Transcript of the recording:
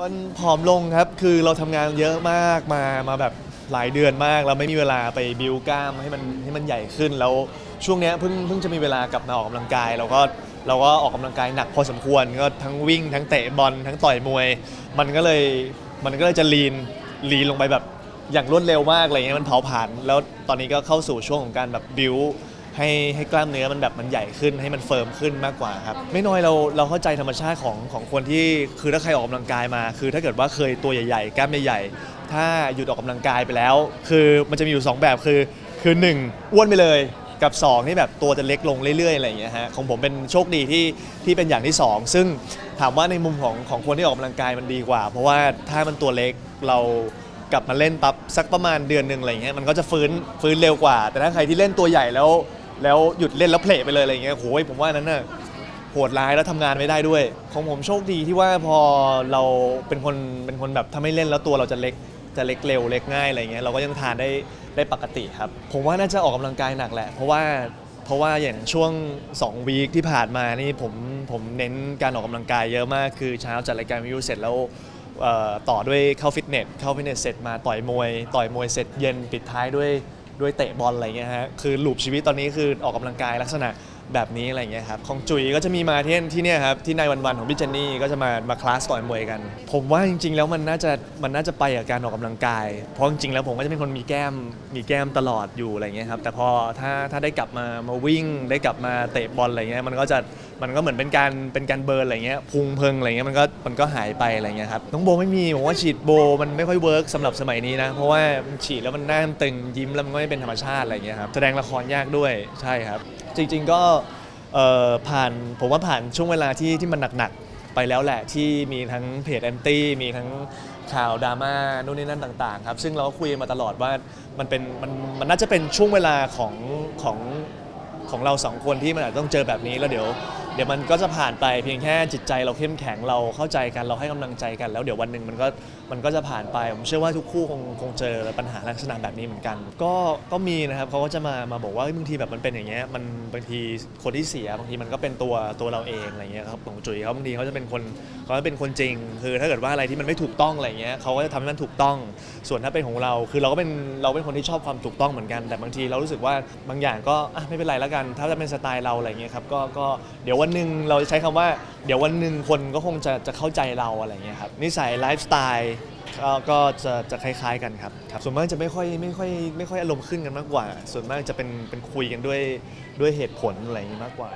มันผอมลงครับคือเราทำงานเยอะมากมามาแบบหลายเดือนมากเราไม่มีเวลาไปบิวกล้ามให้มันให้มันใหญ่ขึ้นแล้วช่วงเนี้ยเพิ่งเพิ่งจะมีเวลากลับมาออกกำลังกายเราก็เราก็ออกกำลังกายหนักพอสมควรก็ทั้งวิ่งทั้งเตะบอลทั้งต่อยมวย มันก็เลยมันก็เลยจะลีนลีนลงไปแบบอย่างรวดเร็วมากอะไรเงี้ยมันเผาผลาญแล้วตอนนี้ก็เข้าสู่ช่วงของการแบบบิว ให้ให้กล้ามเนื้อมันแบบมันใหญ่ขึ้นให้มันเฟิร์มขึ้นมากกว่าครับไม่น้อยเราเราเข้าใจธรรมชาติของของคนที่คือถ้าใครออกกำลังกายมา คือถ้าเกิดว่าเคยตัวใหญ่ๆกล้ามใหญ่ๆถ้าหยุดออกกำลังกายไปแล้ว คือมันจะมีอยู่สองแบบคือคือหนึ่งอ้วนไปเลยกับสองที่แบบตัวจะเล็กลงเรื่อยๆอะไรอย่างเงี้ยฮะของผมเป็นโชคดีที่ที่เป็นอย่างที่สองซึ่งถามว่าในมุมของของคนที่ออกกำลังกายมันดีกว่า เพราะว่าถ้ามันตัวเล็กเรากลับมาเล่นปั๊บสักประมาณเดือนหนึ่งอะไรอย่างเงี้ยมันก็จะฟื้นฟื้นเร็วกว่า แต่ถ้าใครที่เล่นตัวใหญ่แล้ว แล้วหยุดเล่นแล้วเพลไปเลยอะไรเงี้ยโหยผมว่านั้นน่ะโหดร้ายแล้วทำงานไม่ได้ด้วย ของผมโชคดีที่ว่าพอเราเป็นคนเป็นคนแบบถ้าไม่เล่นแล้วตัวเราจะเล็กจะเล็กเร็วเล็กง่ายอะไรเงี้ยเราก็ยังทานได้ได้ปกติครับ ผมว่าน่าจะออกกำลังกายหนักแหละ เพราะว่าเพราะว่าอย่างช่วง2วีคที่ผ่านมานี่ผมผมเน้นการออกกำลังกายเยอะมากคือเช้าจัดรายการวิทยุเสร็จแล้วเอ่อต่อด้วยเข้าฟิตเนสเข้าฟิตเนสเสร็จมาต่อยมวย ต่อยมวยเสร็จเย็นปิดท้ายด้วย ด้วยเตะบอลอะไรเงี้ยฮะคือหลูปชีวิตตอนนี้คือออกกำลังกายลักษณะ แบบนี้อะไรเงี้ยครับของจุ๋ยก็จะมีมาที่ที่เนี่ยครับที่ในวันของพี่เจนนี่ก็จะมามาคลาสต่อยมวยกัน ผมว่าจริง ๆ แล้วมันน่าจะมันน่าจะไปกับการออกกำลังกาย เพราะจริงๆแล้วผมก็จะเป็นคนมีแก้มมีแก้มตลอดอยู่อะไรเงี้ยครับแต่พอถ้าถ้าได้กลับมามาวิ่งได้กลับมาเตะบอลอะไรเงี้ยมันก็จะมันก็เหมือนเป็นการเป็นการเบิร์นอะไรเงี้ยพุงเพิงอะไรเงี้ยมันก็มันก็หายไปอะไรเงี้ยครับน้องโบไม่มีผมว่าฉีดโบมันไม่ค่อยเวิร์กสำหรับสมัยนี้นะเพราะว่ามันฉีดแล้วมันหน้ามันตึงยิ้มแล้วมันก็ไม่เป็นธรรมชาติอะไรเงี้ยครับแสดงละครยากด้วยใช่ครับ จริง ๆ ก็เอ่อผ่านผมว่าผ่านช่วงเวลาที่ที่มันหนักๆไปแล้วแหละที่มีทั้งเพจแอนตี้มีทั้งข่าวดราม่านู่นนี่นั่นต่างๆครับซึ่งเราก็คุยมาตลอดว่ามันเป็นมันมันน่าจะเป็นช่วงเวลาของของของเราสองคนที่มันอาจจะต้องเจอแบบนี้แล้วเดี๋ยว เดี๋ยวมันก็จะผ่านไปเพียงแค่จิตใจเราเข้มแข็งเราเข้าใจกันเราให้กำลังใจกัน แล้วเดี๋ยววันหนึ่งมันก็มันก็จะผ่านไป ผมเชื่อว่าทุกคู่คงคงเจอปัญหาลักษณะแบบนี้เหมือนกัน ก็ก็มีนะครับเขาก็จะมามาบอกว่าเฮ้ยบางทีแบบมันเป็นอย่างเงี้ยมันบางทีคนที่เสียบางทีมันก็เป็นตัวตัวเราเองอะไรเงี้ยครับของจุ๋ยเขาบางทีเขาจะเป็นคนเขาจะเป็นคนจริง คือถ้าเกิดว่าอะไรที่มันไม่ถูกต้องอะไรเงี้ยเขาก็จะทำให้มันถูกต้อง ส่วนถ้าเป็นของเราคือเราก็เป็นเราเป็นคนที่ชอบความถูกต้องเหมือนกัน แต่บางทีเรารู้สึกว่าบางอย่างก็อะไม่เป็นไรแล้วกัน ถ้าจะเป็นสไตล์เราอะไรเงี้ยครับก็ก็เดี๋ยววันันหนึ่งเราจะใช้คำว่าเดี๋ยววันหนึ่งคนก็คงจะจะเข้าใจเราอะไรเงี้ยครับนิสัยไลฟ์สไตล์ก็ก็จะจะคล้าย ๆกันครับครับ ส่วนมากจะไม่ค่อยไม่ค่อยไม่ค่อยอารมณ์ขึ้นกันมากกว่า ส่วนมากจะเป็นเป็นคุยกันด้วยด้วยเหตุผลอะไรอย่างงี้มากกว่า